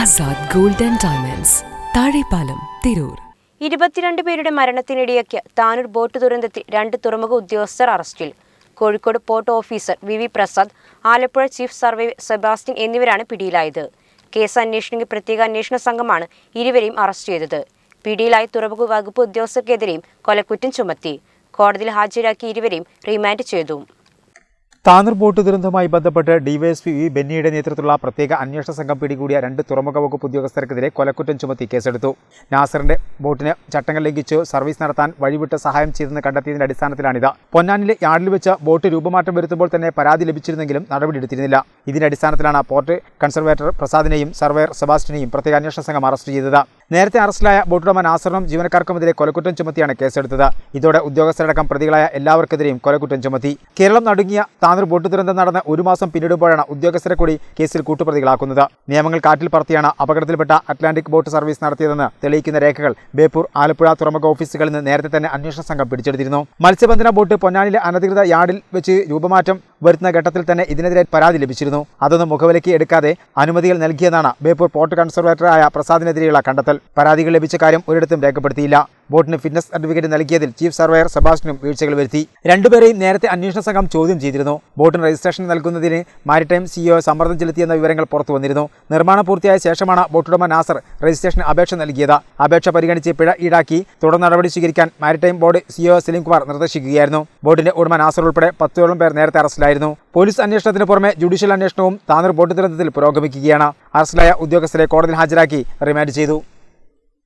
Azad gold and diamonds. Thazhepalam Tirur. ഇരുപത്തിരണ്ട് പേരുടെ മരണത്തിനിടയാക്കിയ Tanur boat ദുരന്തത്തിൽ രണ്ട് തുറമുഖ ഉദ്യോഗസ്ഥർ അറസ്റ്റിൽ. Kozhikode port officer V V Prasad Alappuzha chief survey Sebastian എന്നിവരാണ് പിടിയിലായത്. കേസ് അന്വേഷണ പ്രത്യേക അന്വേഷണ സംഘമാണ് ഇരുവരെയും അറസ്റ്റ് ചെയ്തത്. പിടിയിലായ തുറമുഖ വകുപ്പ് ഉദ്യോഗസ്ഥർക്കെതിരെയും കൊലക്കുറ്റം ചുമത്തി. കോടതിയിൽ ഹാജരാക്കി ഇരുവരെയും റിമാൻഡ് ചെയ്തു. താനൂർ ബോട്ട് ദുരന്തവുമായി ബന്ധപ്പെട്ട് ഡിവൈഎസ്പി വി ബെന്നിയുടെ നേതൃത്വത്തിലുള്ള പ്രത്യേക അന്വേഷണ സംഘം പിടികൂടിയ രണ്ട് തുറമുഖ വകുപ്പ് ഉദ്യോഗസ്ഥർക്കെതിരെ കൊലക്കുറ്റം ചുമത്തി കേസെടുത്തു. നാസറിന്റെ ബോട്ടിന് ചട്ടങ്ങൾ ലംഘിച്ചു സർവീസ് നടത്താൻ വഴിവിട്ട് സഹായം ചെയ്തെന്ന് കണ്ടെത്തിയതിന്റെ അടിസ്ഥാനത്തിലാണിത്. പൊന്നാനിലെ യാർഡിൽ വെച്ച് ബോട്ട് രൂപമാറ്റം വരുത്തുമ്പോൾ തന്നെ പരാതി ലഭിച്ചിരുന്നെങ്കിലും നടപടിയെടുത്തിരുന്നില്ല. ഇതിന്റെ അടിസ്ഥാനത്തിലാണ് പോർട്ട് കൺസർവേറ്റർ പ്രസാദിനെയും സർവേയർ സെബാസ്റ്റിനെയും പ്രത്യേക അന്വേഷണ സംഘം അറസ്റ്റ് ചെയ്തത്. നേരത്തെ അറസ്റ്റിലായ ബോട്ടുടമ നാസറിനും ജീവനക്കാർക്കുമെതിരെ കൊലക്കുറ്റം ചുമത്തിയാണ് കേസെടുത്തത്. ഇതോടെ ഉദ്യോഗസ്ഥരടക്കം പ്രതികളായ എല്ലാവർക്കെതിരെയും കൊലക്കുറ്റം ചുമത്തി. കേരളം നടുങ്ങിയ താനൂർ ബോട്ട് ദുരന്തം നടന്ന് ഒരു മാസം പിന്നിടുമ്പോഴാണ് ഉദ്യോഗസ്ഥരെ കൂടി കേസിൽ കൂട്ടുപ്രതികളാക്കുന്നത്. നിയമങ്ങൾ കാറ്റിൽ പറത്തിയാണ് അപകടത്തിൽപ്പെട്ട അറ്റ്ലാന്റിക് ബോട്ട് സർവീസ് നടത്തിയതെന്ന് തെളിയിക്കുന്ന രേഖകൾ ബേപ്പൂർ ആലപ്പുഴ തുറമുഖ ഓഫീസുകളിൽ നിന്ന് നേരത്തെ തന്നെ അന്വേഷണ സംഘം പിടിച്ചെടുത്തിരുന്നു. മത്സ്യബന്ധന ബോട്ട് പൊന്നാനിലെ അനധികൃത യാർഡിൽ വെച്ച് രൂപമാറ്റം വരുത്തുന്ന ഘട്ടത്തിൽ തന്നെ ഇതിനെതിരെ പരാതി ലഭിച്ചിരുന്നു. അതൊന്നും മുഖവിലയ്ക്ക് എടുക്കാതെ അനുമതികൾ നൽകിയതാണ് ബേപ്പൂർ പോർട്ട് കൺസർവേറ്ററായ പ്രസാദിനെതിരെയുള്ള കണ്ടെത്തൽ. പരാതികൾ ലഭിച്ച കാര്യം ഒരിടത്തും രേഖപ്പെടുത്തിയില്ല. ബോട്ടിന് ഫിറ്റ്നസ് സർട്ടിഫിക്കറ്റ് നൽകിയതിൽ ചീഫ് സർവേയർ സെബാസ്റ്റിനും വീഴ്ചകൾ വരുത്തി. രണ്ടുപേരെയും നേരത്തെ അന്വേഷണ സംഘം ചോദ്യം ചെയ്തിരുന്നു. ബോട്ടിന് രജിസ്ട്രേഷൻ നൽകുന്നതിന് മാരിടൈം സിഇഒ സമ്മർദ്ദം ചെലുത്തിയെന്ന വിവരങ്ങൾ പുറത്തു വന്നിരുന്നു. നിർമ്മാണം പൂർത്തിയായ ശേഷമാണ് ബോട്ടുടമ നാസർ രജിസ്ട്രേഷന് അപേക്ഷ നൽകിയത്. അപേക്ഷ പരിഗണിച്ച് പിഴ ഈടാക്കി തുടർ നടപടി സ്വീകരിക്കാൻ maritime board CEO Saleem Kumar നിർദ്ദേശിക്കുകയായിരുന്നു. ബോട്ടിന്റെ ഉടമ നാസർ ഉൾപ്പെടെ പത്തോളം പേർ നേരത്തെ അറസ്റ്റിലായിരുന്നു. പോലീസ് അന്വേഷണത്തിന് പുറമെ ജുഡീഷ്യൽ അന്വേഷണവും താനൂർ ബോട്ട് ദുരന്തത്തിൽ പുരോഗമിക്കുകയാണ്. അറസ്റ്റിലായ ഉദ്യോഗസ്ഥരെ കോടതിയിൽ ഹാജരാക്കി റിമാൻഡ് ചെയ്തു.